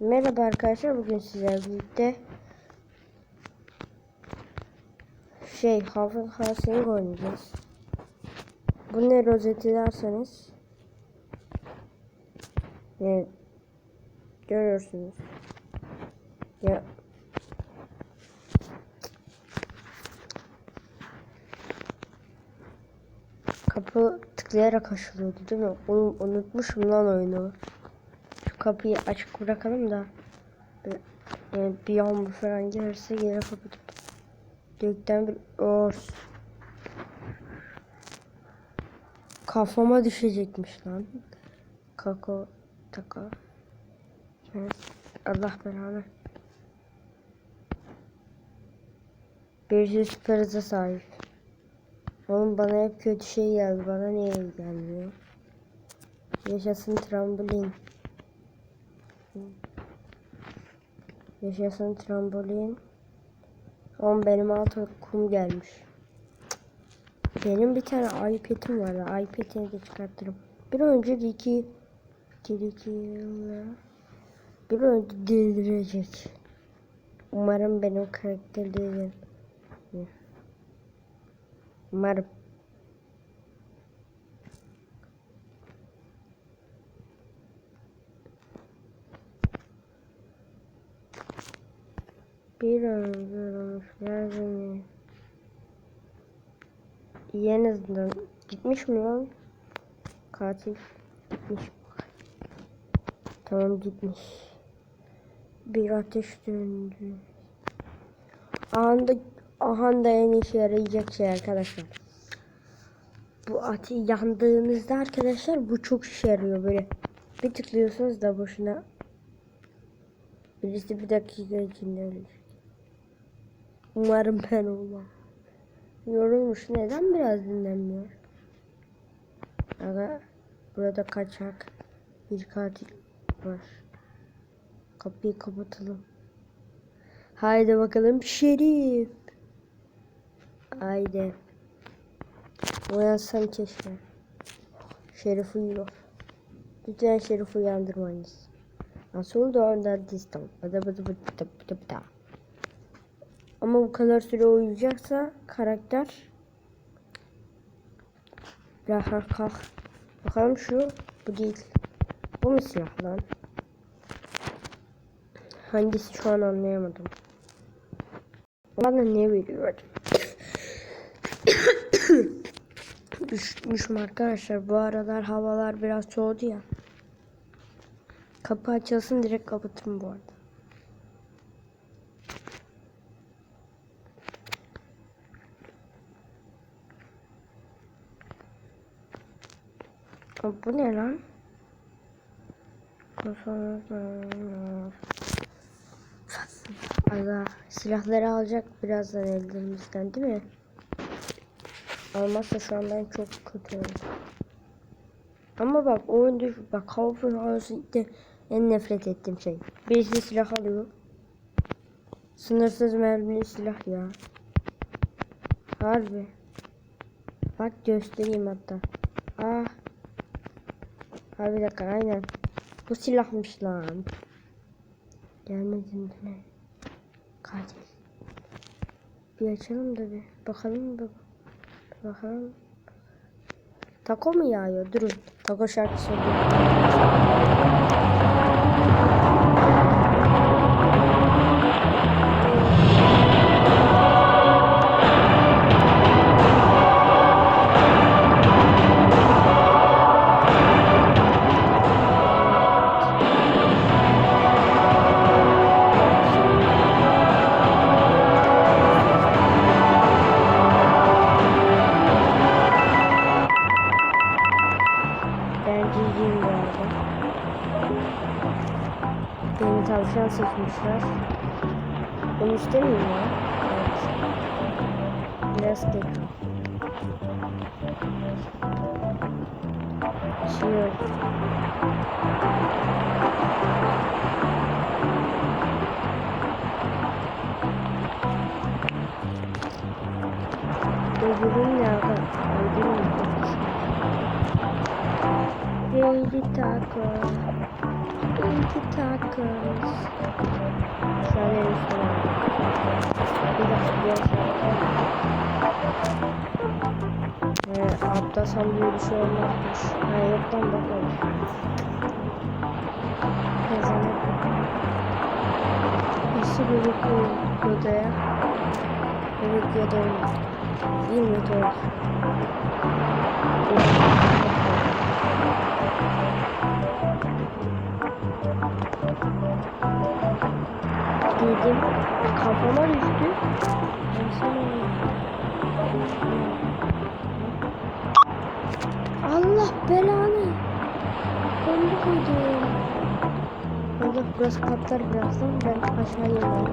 Merhaba arkadaşlar bugün sizlerle birlikte şey Haven Housing oynayacağız. Bu ne rozeti derseniz yani görüyorsunuz. Ya Kapı tıklayarak açılıyordu değil mi? Onu unutmuşum lan oyunu. Kapıyı açık bırakalım da yani bir yağmur falan gelirse geri kapatıp gökten bir ors kafama düşecekmiş lan. Kako taka. Evet. Allah belanı. Bir süper hıza sahip. Oğlum bana hep kötü şey geldi. Bana niye gelmiyor? Yaşasın trambolin. Yaşasın trambolin. Oğlum benim altıma kum gelmiş. Benim bir tane iPad'im vardı. iPad'ini de çıkartırım. Bir önce iki iki bir önce delirecek. Umarım benim karakter delir. Umarım. Bir önce olmuş lazım. İyi en azından gitmiş mi lan? Katil gitmiş. Tamam gitmiş. Bir ateş döndü. Anda Aha da en işe yarayacak şey arkadaşlar. Bu ati yandığınızda arkadaşlar bu çok işe yarıyor böyle. Bir tıklıyorsunuz da boşuna. Birisi bir dakika içinde ölecek. Umarım ben olmam. Yorulmuş. Neden biraz dinlenmiyor? Aga burada kaçak bir katil var. Kapıyı kapatalım. Haydi bakalım şerif. Haydi. Uyansam keşke. Şerif uyuyor. Lütfen Şerif uyandırmayınız. Nasıl oldu orada distam? Bıdı bıdı bıdı bıdı bıdı bıdı. Ama bu kadar süre uyuyacaksa karakter Rahat kalk. Bakalım şu bu değil. Bu mu silah lan? Hangisi şu an anlayamadım. Bana ne veriyor? Üşütmüşüm arkadaşlar. Bu aralar havalar biraz soğudu ya. Kapı açılsın direkt kapatırım bu arada. Aa, Bu ne lan? Allah silahları alacak birazdan ellerimizden değil mi? Almazsa şu an ben çok kötü. Ama bak oyunda bak Half-Life House'de en nefret ettiğim şey. Birisi silah alıyor. Sınırsız mermili silah ya. Harbi. Bak göstereyim hatta. Ah. Abi bir dakika aynen. Bu silahmış lan. Gelmedin mi? Katil. Bir açalım da bir bakalım da. Bakalım. Tako mu yağıyor? Durun. Tako şarkı söylüyor. Baby taco. tiki takas. Şu an en üstüne aldım. Bir dakika bir Ee, atlasam böyle bir şey olmazmış. Ha yok lan bakalım. Kazanıp İşi bebek odaya. Bebek odaya. Bir meteor. Giydim. Kafama düştü. Allah belanı. Kombi koydum. Orada burası patlar birazdan. Ben aşağı inerim.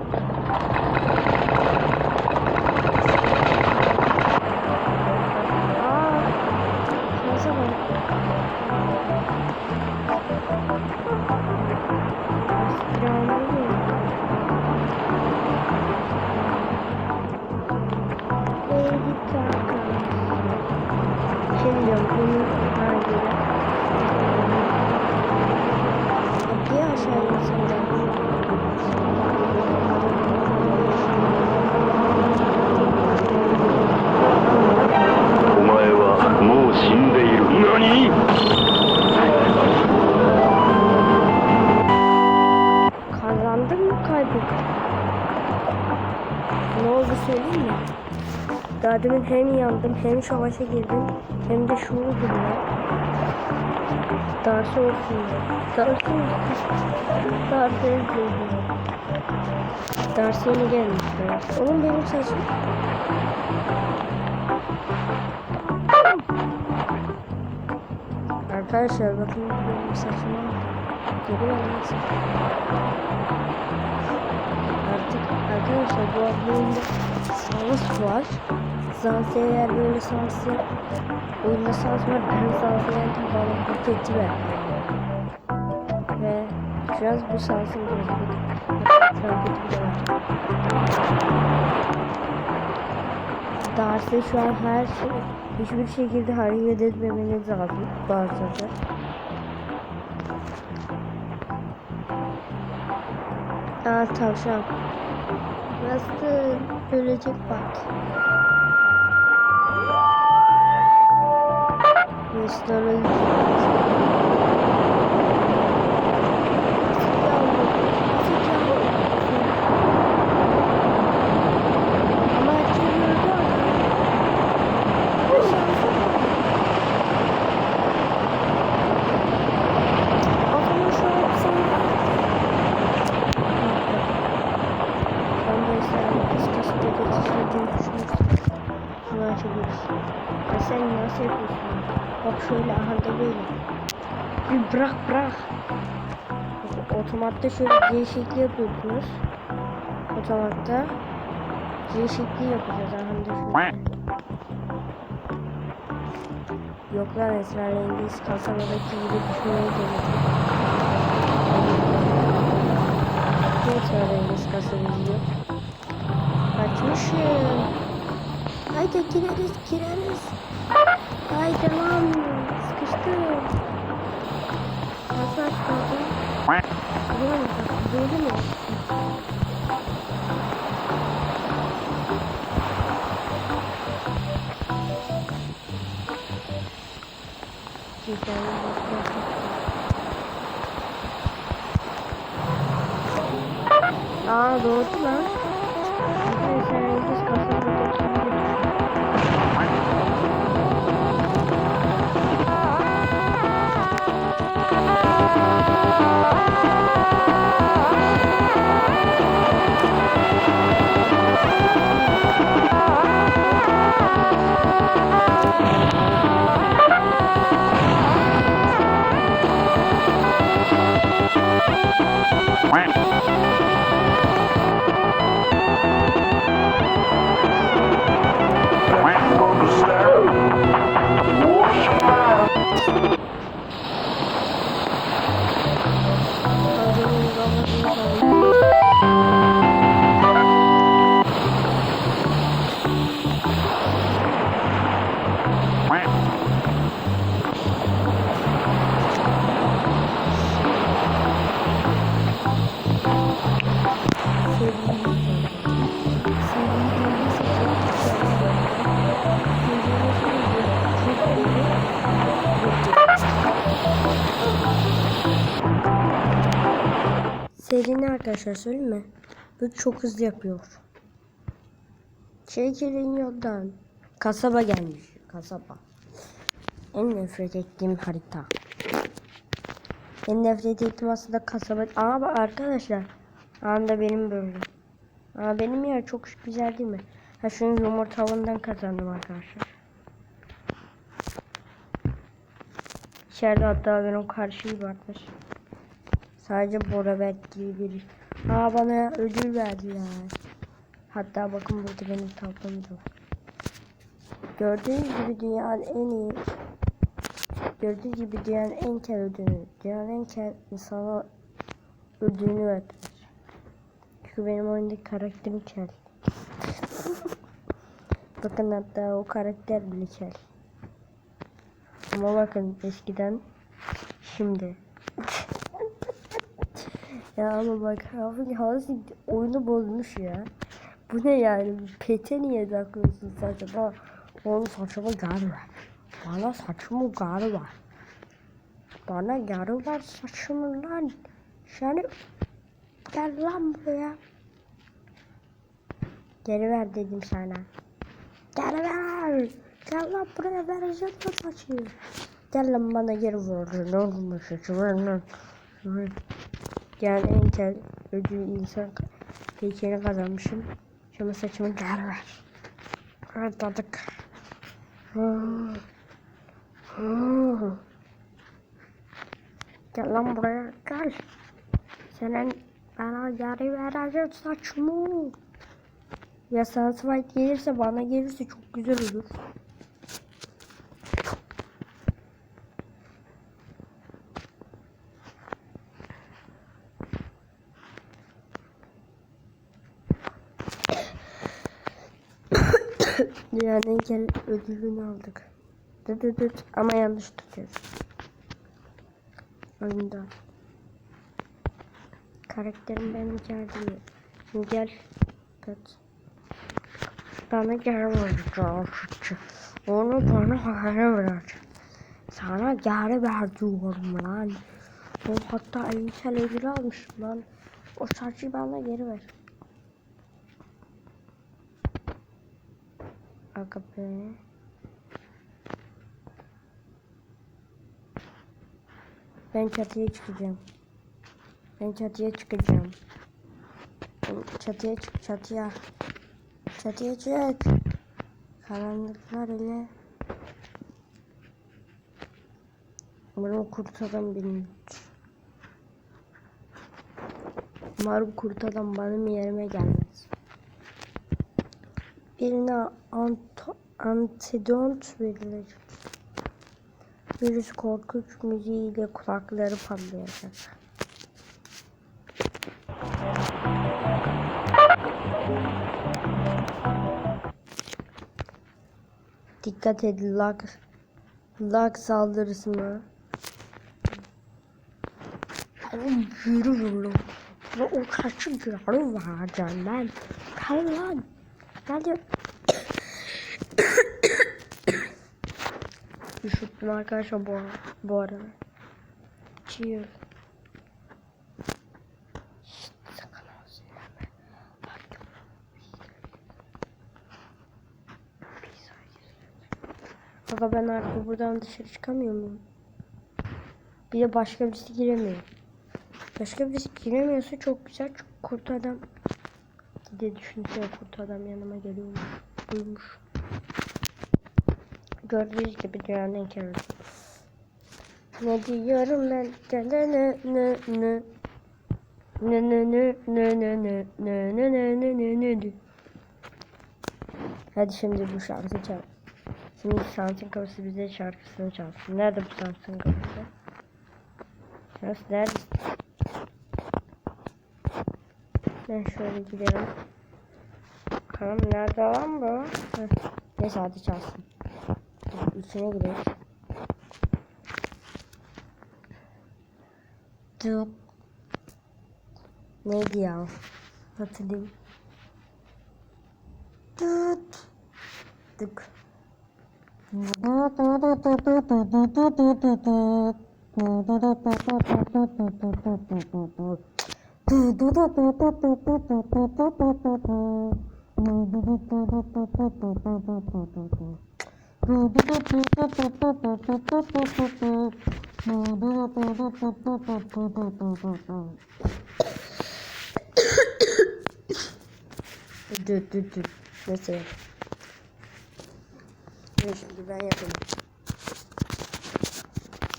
Söyleyeyim mi? Daha demin hem yandım hem savaşa girdim hem de şu oldu ya. Darsı olsun ya. Darsı olsun. Darsı olsun. Darsı yeni gelmiş. Onun benim saçım. Arkadaşlar bakın benim saçıma. Musunuz? Artık arkadaşlar bu oyunda savaş var. Zansi eğer böyle savaşı oyunda savaş var ben Zansi yendim bana bu tehdit verdi. Ve biraz bu savaşın bozuldu. Trampeti bile var. Darcy şu an her şey hiçbir şekilde hareket etmemeniz lazım. Barçada. Aa tavşan. Nasıl ölecek bak. Nasıl ölecek? Ama herkes öldü ama. Bu şansa bak. O zaman şu an sen Ben de sen kıskasıda geçiştirdiğini düşünürsün. Şunu açabilirsin. Ya sen nasıl yapıyorsun? Bak şöyle aha da böyle. Bir bırak bırak. Otomatta şöyle şekli yapıyorsunuz. Otomatta şekli yapacağız. Şöyle. Yok lan esrarengiz kasabadaki gibi düşünmeyi denedim. Ne esrarengiz kasabası yok? Açmışım. Haydi gireriz gireriz. Haydi lan sıkıştım. Nasıl aç kaldı? Ulan bak böyle mi? Güzel Aa doğru lan. Arkadaşlar Rengiz kasabadaki Quack. Arkadaşlar söyleyeyim mi? Bu çok hızlı yapıyor. Çekilin yoldan. Kasaba gelmiş. Kasaba. En nefret ettiğim harita. En nefret ettiğim aslında kasaba. Aa bak arkadaşlar. Anda benim bölüm. Aa benim yer çok güzel değil mi? Ha şunun yumurta avından kazandım arkadaşlar. İçeride hatta benim karşıyı varmış. Sadece Bora Berk gibi biri. Aa bana ödül verdiler. Hatta bakın burada benim tablom da var. Gördüğünüz gibi dünyanın en iyi Gördüğünüz gibi dünyanın en kel ödülü. Dünyanın en kel insana ödülünü verdiler. Çünkü benim oyundaki karakterim kel. bakın hatta o karakter bile kel. Ama bakın eskiden şimdi. Ya ama bak abi Hazi oyunu bozmuş ya. Bu ne yani? Pete niye takıyorsun saçma? Oğlum saçma gar var. Bana saçma gar var. Bana yarı var saçımın lan. Seni gel lan buraya. Geri ver dedim sana. Geri ver. Gel lan buraya vereceğim bu saçı. Gel lan bana geri ver. Ne olmuş saçımı. Yani en kel ödül insan heykeli kazanmışım. Şimdi saçımı geri ver. Atladık. Gel lan buraya gel. Senin bana geri vereceğim saçımı. Ya sana gelirse bana gelirse çok güzel olur. Dünyanın en gel ödülünü aldık. Dıt dıt dıt ama yanlış tutuyoruz. Oyunda. Karakterim benim geldi. Şimdi gel. Dıt. Bana geri vereceğim. Onu bana geri vereceğim. Sana geri ver diyorum lan. O hatta eğitel ödülü almışım lan. O saçı bana geri ver. Aga be. Ben çatıya çıkacağım. Ben çatıya çıkacağım. Ben çatıya çık çatıya. Çatıya çık. Karanlıklar ile. Umarım kurt adam beni. Umarım kurt adam benim yerime gelmez. Birine ant antidot verilecek. Virüs korkunç müziğiyle kulakları patlayacak. Dikkat edin lag lag saldırısı mı? Oğlum yürü lan. Ve o kaçı yarı var can ben. Gel lan. Gel Üşüttüm arkadaşlar bu, bu arada. Bak. Aga ben artık buradan dışarı çıkamıyor muyum? Bir de başka birisi giremiyor. Başka birisi giremiyorsa çok güzel. Çok kurt adam. De düşünsene kurt adam yanıma geliyormuş. Buymuş. Gördüğünüz gibi dünyanın en kere. Ne diyorum ben? Ne ne ne ne ne ne ne ne ne ne ne ne ne ne ne ne ne ne Hadi şimdi bu şarkı çal. Şimdi şansın kapısı bize şarkısını çalsın. Nerede bu şansın kapısı? Şans nerede? Ben şöyle gidelim. Bakalım nerede lan bu? Heh. Neyse hadi çalsın. İçine girelim. Dıp. Neydi ya? Hatırlayayım. Dıt. Dık. Dur dur dur. Mesela. Dur şimdi ben yapayım.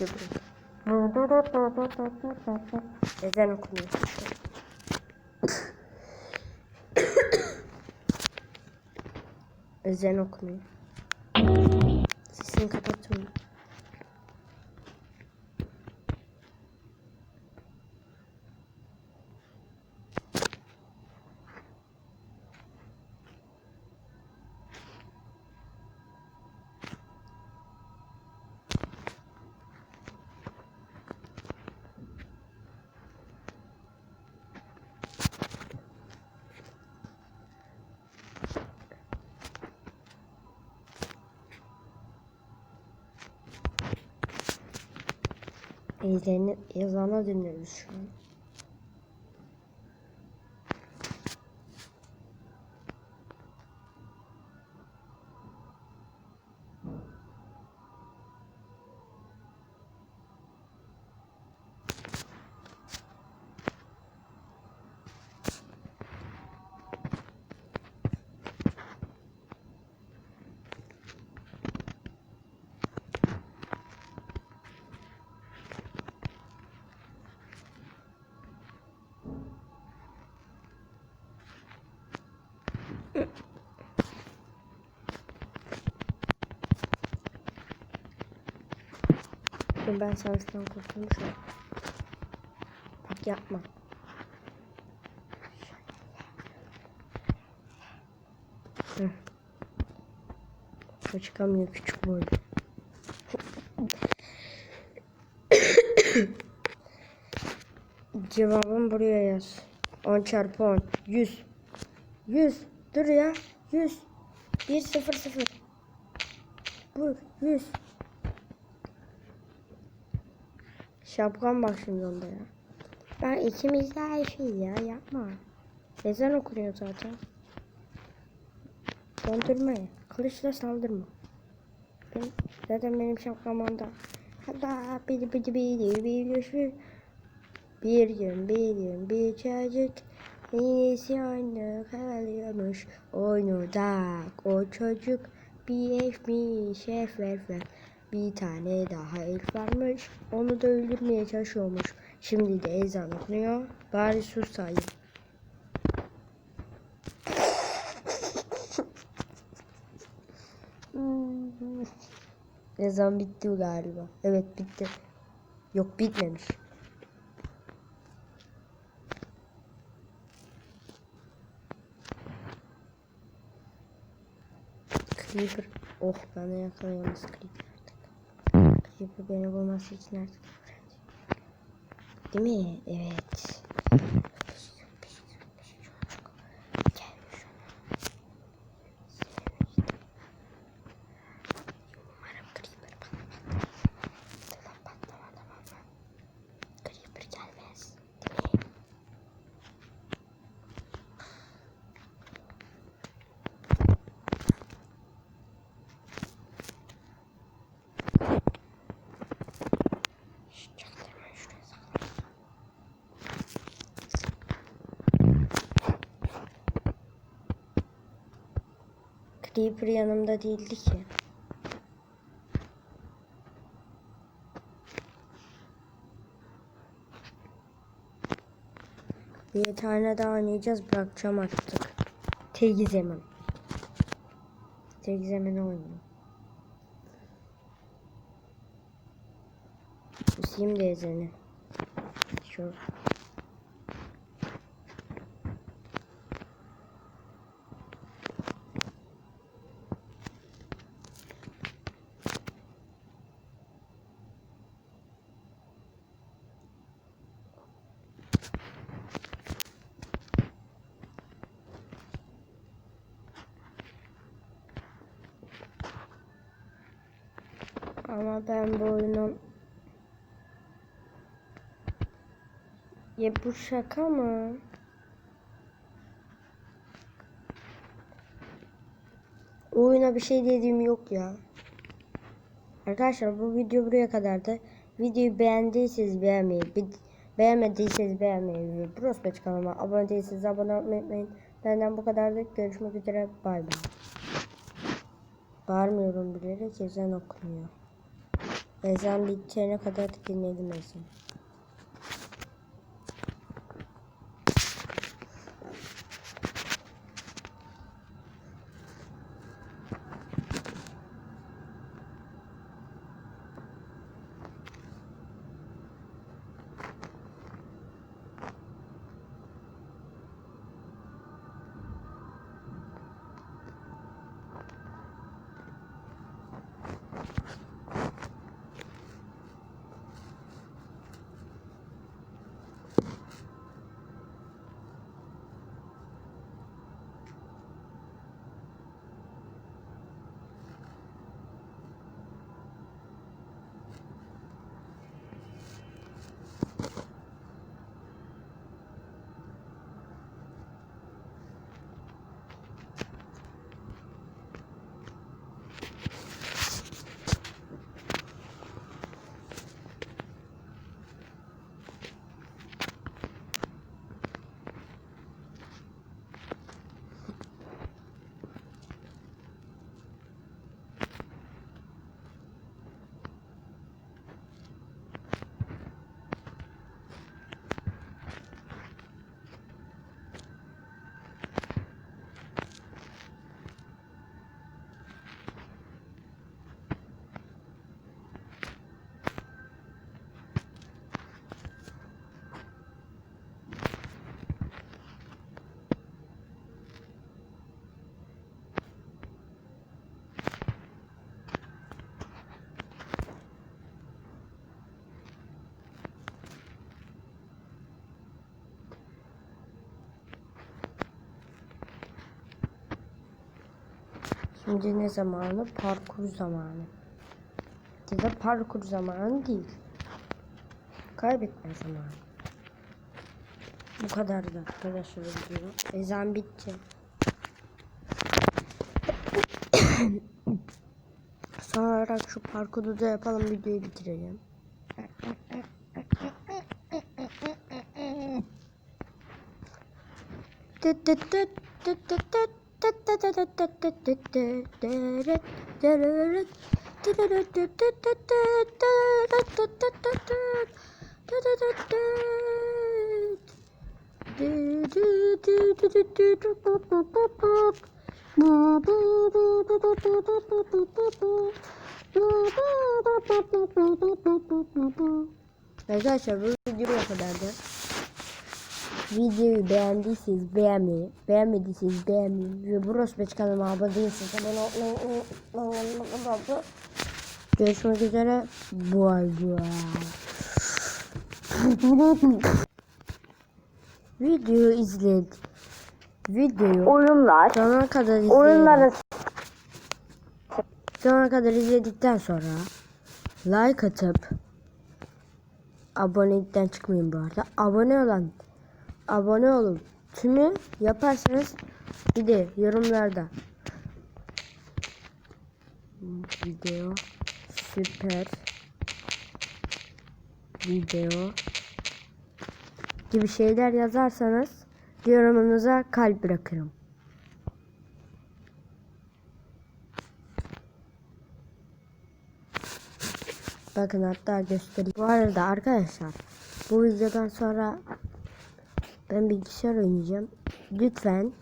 Yapayım. Ezan okunuyor. Ezan. 지금 가다 좀 Ezanı, ezana dönüyoruz şu an. Şimdi ben servisten kurtulmuşum. Bak yapma. Hı. O çıkamıyor küçük boylu. Cevabım buraya yaz. 10 çarpı 10. 100. 100. Dur ya. 100. 1 0 0. Bu 100. Şapkan bak şimdi onda ya. Ben ikimiz de her şey ya yapma. Ezan okunuyor zaten. Dondurma ya. Kılıçla saldırma. Ben, zaten benim şapkam onda. Hatta bidi bidi bidi bidi şu. Bir gün bir gün bir çocuk oyunu kalıyormuş oynuda o çocuk bir elfmiş elf elf elf. Bir tane daha elf varmış onu da öldürmeye çalışıyormuş. Şimdi de ezan okunuyor bari susayım. ezan bitti galiba. Evet bitti. Yok bitmemiş. Creeper. Oh bana yakalayamaz Creeper Creeper beni bulması için artık öğrendi. Değil mi? Evet. Gelmiş Umarım Creeper bana patlamaz. Tamam patlama tamam mı? Creeper gelmez. Değil mi? Şşş, çaktırmayın şuraya saklan. Creeper yanımda değildi ki. Bir tane daha oynayacağız bırakacağım artık. Tek zemin. Tek zemin oynuyor. Kusayım da ezeni. Şu. Ben bu oyunun Ya bu şaka mı? Oyuna bir şey dediğim yok ya. Arkadaşlar bu video buraya kadardı. Videoyu beğendiyseniz beğenmeyi, be- beğenmediyseniz beğenmeyi ve Prospect kanalıma abone değilseniz abone olmayı unutmayın. Benden bu kadardı. Görüşmek üzere. Bay bay. Bağırmıyorum bilerek ezan okunuyor. Ezan bitene kadar dinledim ezan. Şimdi ne zamanı? Parkur zamanı. Ya da parkur zamanı değil. Kaybetme zamanı. Bu kadar da arkadaşlar video. Ezan bitti. Son olarak şu parkuru da yapalım videoyu bitirelim. Arkadaşlar bu video bu kadardı. Videoyu beğendiyseniz beğenmeyi, beğenmediyseniz beğenmeyi ve Brosbeç kanalıma abone değilseniz abone olmayı Görüşmek üzere. Bay bay. Videoyu izled. Videoyu oyunlar, sonuna kadar izleyin. oyunların Sonuna kadar izledikten sonra like atıp abonelikten çıkmayın bu arada. Abone olan abone olun. Tümü yaparsanız bir de yorumlarda video süper video gibi şeyler yazarsanız yorumunuza kalp bırakırım. Bakın hatta göstereyim. Bu arada arkadaşlar bu videodan sonra ben bilgisayar oynayacağım. Lütfen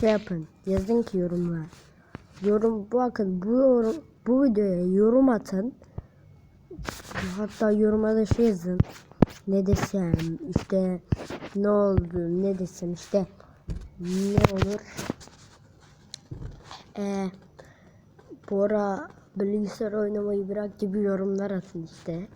şey yapın. Yazın ki yorumlar. Yorum bakın bu yorum, bu videoya yorum atın. Hatta yoruma da şey yazın. Ne desem işte ne oldu ne desem işte ne olur. Eee Bora bilgisayar oynamayı bırak gibi yorumlar atın işte.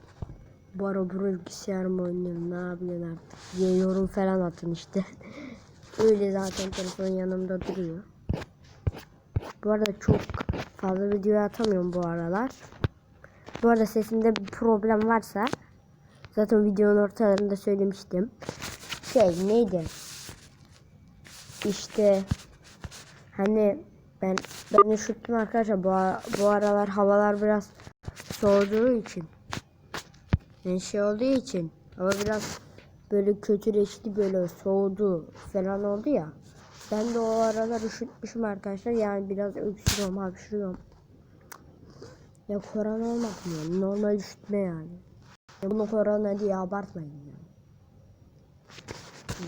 Bora bu bilgisayar oynuyorum ne yapıyorsun artık yorum falan atın işte. Öyle zaten telefon yanımda duruyor. Bu arada çok fazla video atamıyorum bu aralar. Bu arada sesimde bir problem varsa Zaten videonun ortalarında söylemiştim. Şey neydi? İşte hani ben ben üşüttüm arkadaşlar bu, ara- bu aralar havalar biraz soğuduğu için yani şey olduğu için hava biraz böyle kötüleşti böyle soğudu falan oldu ya ben de o aralar üşütmüşüm arkadaşlar yani biraz öksürüyorum hapşırıyorum ya korona olmadı mı yani normal üşütme yani ya bunu korona diye abartmayın yani.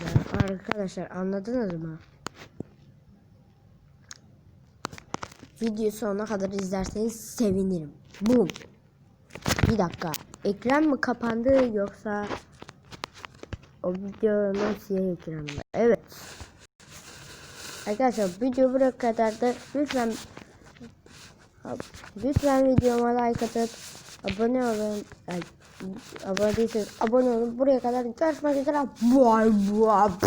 Ya arkadaşlar anladınız mı? Video sonuna kadar izlerseniz sevinirim. Bum. Bir dakika. Ekran mı kapandı yoksa o videonun siyah ekranı mı? Evet. Arkadaşlar video buraya kadardı. Lütfen lütfen videoma like atıp abone olun. Ay, abone değilseniz abone olun. Buraya kadar görüşmek üzere. Bye bye.